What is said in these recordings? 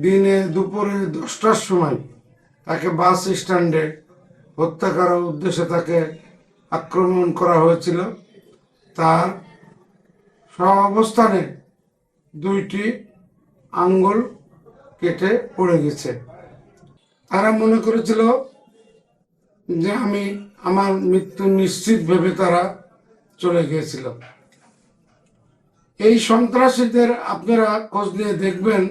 দিনে দুপুরে দশটার সময় তাকে বাস স্ট্যান্ডে হত্যা করার উদ্দেশ্যে তাকে আক্রমণ করা হয়েছিল। তার সব অবস্থানে দুইটি আঙ্গুল কেটে পড়ে গেছে। তারা মনে করেছিল যে আমি আমার মৃত্যু নিশ্চিত ভেবে তারা চলে গিয়েছিল। এই সন্ত্রাসীদের আপনারা খোঁজ নিয়ে দেখবেন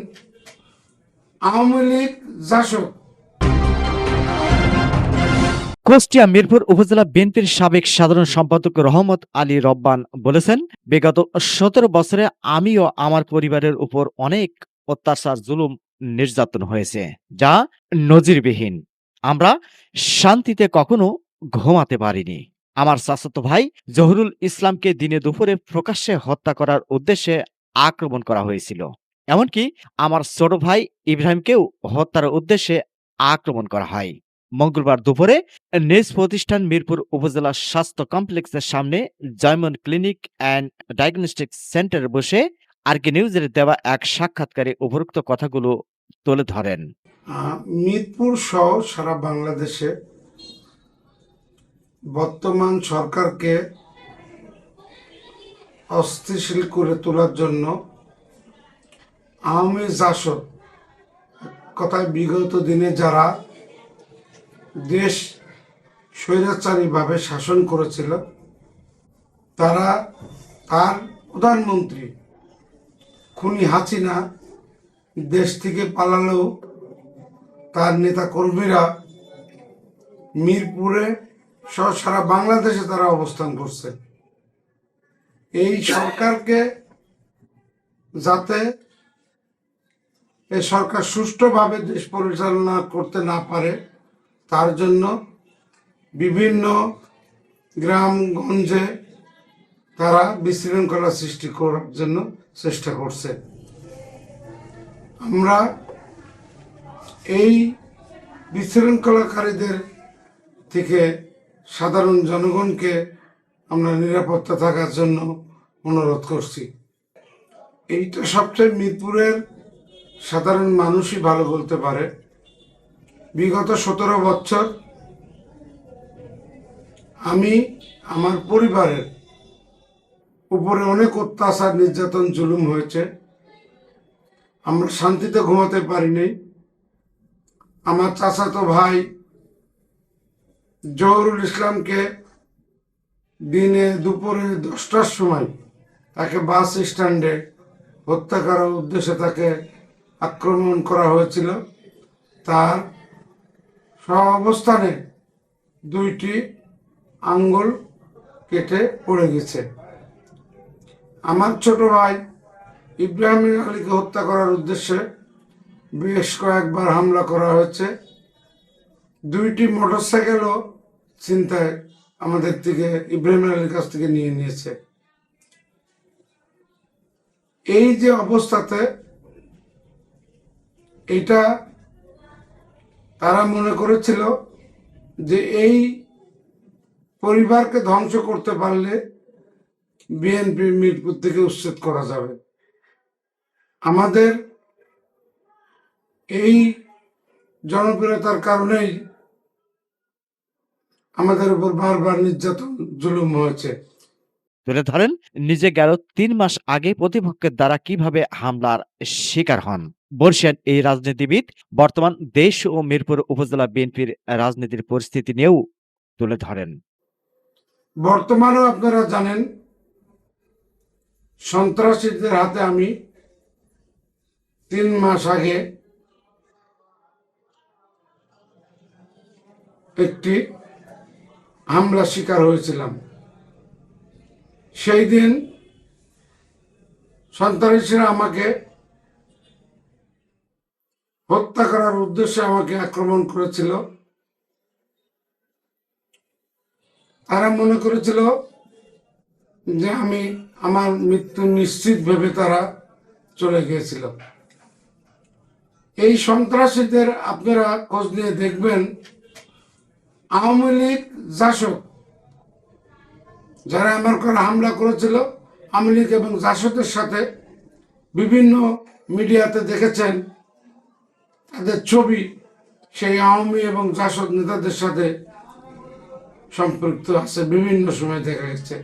আওয়ামী লীগ জাসদ কুষ্টিয়া মিরপুর উপজেলা বিএনপির সাবেক সাধারণ সম্পাদক রহমত আলী রব্বান বলেছেন, বিগত সতেরো বছরে আমি ও আমার পরিবারের উপর অনেক অত্যাচার, জুলুম, নির্যাতন হয়েছে, যা নজিরবিহীন। আমরা শান্তিতে কখনো ঘুমাতে পারিনি। আমার চাচাতো ভাই জহুরুল ইসলামকে দিনে দুপুরে প্রকাশ্যে হত্যা করার উদ্দেশ্যে আক্রমণ করা হয়েছিল। এমনকি আমার ছোট ভাই ইব্রাহিমকেও হত্যার উদ্দেশ্যে আক্রমণ করা হয়। মঙ্গলবার দুপুরে নিজ প্রতিষ্ঠান মিরপুর উপজেলা স্বাস্থ্য কমপ্লেক্সের সামনে জয়মন ক্লিনিক অ্যান্ড ডায়াগনস্টিক সেন্টারে বসে আরকে নিউজের দেওয়া এক সাক্ষাৎকারে উপরোক্ত কথাগুলো তুলে ধরেন। মিরপুর সহ সারা বাংলাদেশে বর্তমান সরকারকে অস্থিতিশীল করে তোলার জন্য আওয়ামী জাসদ, কথায় বিগত দিনে যারা দেশ স্বৈরাচারীভাবে শাসন করেছিল, তারা তার প্রধানমন্ত্রী খুনি হাসিনা দেশ থেকে পালালেও তার নেতা কর্মীরা মিরপুরে সহ সারা বাংলাদেশে তারা অবস্থান করছে। এই সরকারকে যাতে এই সরকার সুষ্ঠুভাবে দেশ পরিচালনা করতে না পারে, তার জন্য বিভিন্ন গ্রামগঞ্জে তারা বিশৃঙ্খলা সৃষ্টি করার জন্য চেষ্টা করছে। আমরা এই বিশৃঙ্খলাকারীদের থেকে সাধারণ জনগণকে আমরা নিরাপত্তা থাকার জন্য অনুরোধ করছি। এইটা সবচেয়ে মিরপুরের সাধারণ মানুষই ভালো বলতে পারে। বিগত সতেরো বছর আমি আমার পরিবারের উপরে অনেক অত্যাচার, নির্যাতন, জুলুম হয়েছে। আমরা শান্তিতে ঘুমাতে পারিনি। আমার চাচাতো ভাই জহরুল ইসলামকে দিনে দুপুরে দশটার সময় তাকে বাস স্ট্যান্ডে হত্যা করার উদ্দেশ্যে তাকে আক্রমণ করা হয়েছিল। তার সব অবস্থানে দুইটি আঙ্গুল কেটে পড়ে গেছে। আমার ছোট ভাই ইব্রাহিম আলীকে হত্যা করার উদ্দেশ্যে বেশ কয়েকবার হামলা করা হয়েছে। দুইটি মোটরসাইকেলও চিন্তায় আমাদের থেকে ইব্রাহিম আলীর কাছ থেকে নিয়ে নিয়েছে। এই যে অবস্থাতে এটা তারা মনে করেছিল যে এই পরিবারকে ধ্বংস করতে পারলে বিএনপি মিরপুর থেকে উচ্ছেদ করা যাবে। আমাদের এই জনপ্রিয়তার কারণেই আমাদের উপর বারবার নির্যাতন, জুলুম হয়েছে। তুলে ধরেন, নিজে গেল তিন মাস আগে প্রতিপক্ষের দ্বারা কীভাবে হামলার শিকার হন। বর্ষিয়ান এই রাজনীতিবিদ বর্তমান দেশ ও মিরপুর উপজেলা বিএনপির রাজনীতির পরিস্থিতি নিয়েও তুলে ধরেন। বর্তমানেও আপনারা জানেন, সন্ত্রাসীদের হাতে আমি তিন মাস আগে একটি হামলা শিকার হয়েছিলাম। সেই দিন সন্ত্রাসীরা আমাকে হত্যা করার উদ্দেশ্যে আমাকে আক্রমণ করেছিল। তারা মনে করেছিল যে আমি আমার মৃত্যু নিশ্চিত ভেবে তারা চলে গিয়েছিল। এই সন্ত্রাসীদের আপনারা খোঁজ নিয়ে দেখবেন, আওয়ামী লীগ জাসদ যারা আমার করে হামলা করেছিল, আওয়ামী লীগ এবং জাসদের সাথে বিভিন্ন মিডিয়াতে দেখেছেন, তাদের ছবি সেই আওয়ামী এবং জাসদ নেতাদের সাথে সম্পৃক্ত আছে, বিভিন্ন সময় দেখা গেছে।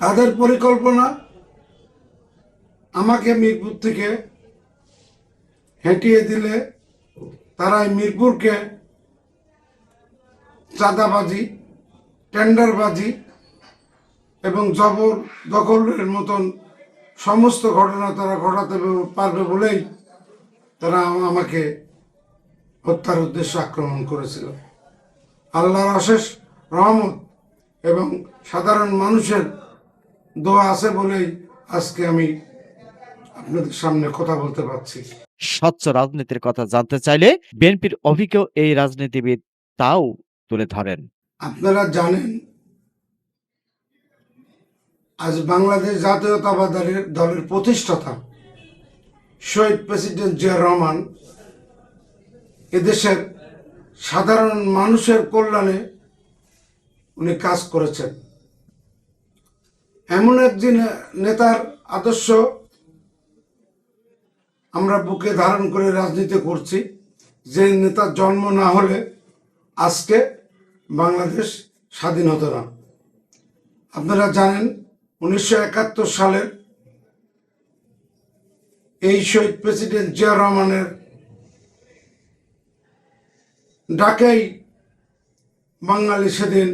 তাদের পরিকল্পনা, আমাকে মিরপুর থেকে হেঁটিয়ে দিলে তারা মিরপুরকে চাঁদাবাজি টেন্ডারবাজি এবং জবর দখলের মতন সমস্ত ঘটনা তারা ঘটাতে পারবে বলেই তারা আমাকে হত্যার উদ্দেশ্যে আক্রমণ করেছিল। আল্লাহর অশেষ রহমত এবং সাধারণ মানুষের দোয়া আছে বলেই আজকে আমি আপনাদের সামনে কথা বলতে পারছি। স্বচ্ছ রাজনীতির কথা জানতে চাইলে বিএনপির অভিজ্ঞ এই রাজনীতিবিদ তাও তুলে ধরেন। আপনারা জানেন, আজ বাংলাদেশ জাতীয়তাবাদী দলের প্রতিষ্ঠাতা শহীদ প্রেসিডেন্ট জিয়া রহমান এদেশের সাধারণ মানুষের কল্যাণে উনি কাজ করেছেন। এমন একজন নেতার আদর্শ আমরা বুকে ধারণ করে রাজনীতি করছি যে নেতার জন্ম না হলে আজকে বাংলাদেশ স্বাধীন আপনারা জানেন উনিশশো একাত্তর সালের এই শহীদ প্রেসিডেন্ট জিয়া রহমানের ডাকেই বাঙালি সেদিন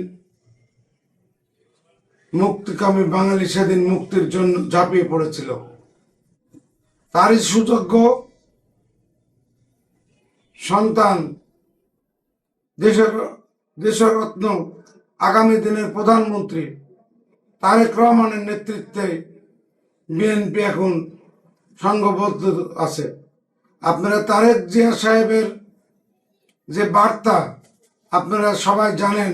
মুক্তিকামী বাঙালি সেদিন মুক্তির জন্য ঝাঁপিয়ে পড়েছিল। তারই সুযোগ্য সন্তান দেশের দেশরত্ন আগামী দিনের প্রধানমন্ত্রী তারেক রহমানের নেতৃত্বে বিএনপি এখন সংঘবদ্ধ আছে। আপনারা তারেক জিয়া সাহেবের যে বার্তা, আপনারা সবাই জানেন,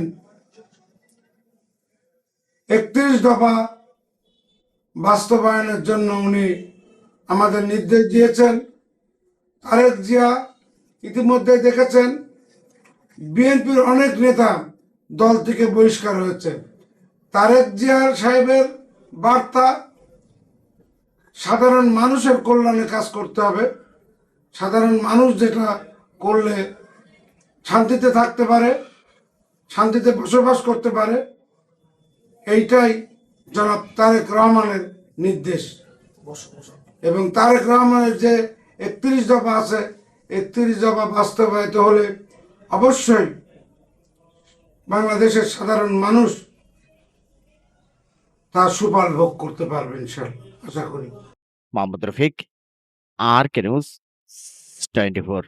একত্রিশ দফা বাস্তবায়নের জন্য উনি আমাদের নির্দেশ দিয়েছেন। তারেক জিয়া ইতিমধ্যে দেখেছেন বিএনপির অনেক নেতা দল থেকে বহিষ্কার হয়েছে। তারেক জিয়ার সাহেবের বার্তা, সাধারণ মানুষের কল্যাণে কাজ করতে হবে। সাধারণ মানুষ যেটা করলে শান্তিতে থাকতে পারে, শান্তিতে বসবাস করতে পারে, এইটাই জনাব তারেক রহমানের নির্দেশ। এবং তারেক রহমানের যে একত্রিশ দফা আছে, একত্রিশ দফা বাস্তবায়িত হলে অবশ্যই বাংলাদেশের সাধারণ মানুষ তার সুফল ভোগ করতে পারবেন, স্যার, আশা করি। Mohammad Rafiq, R K news twenty four.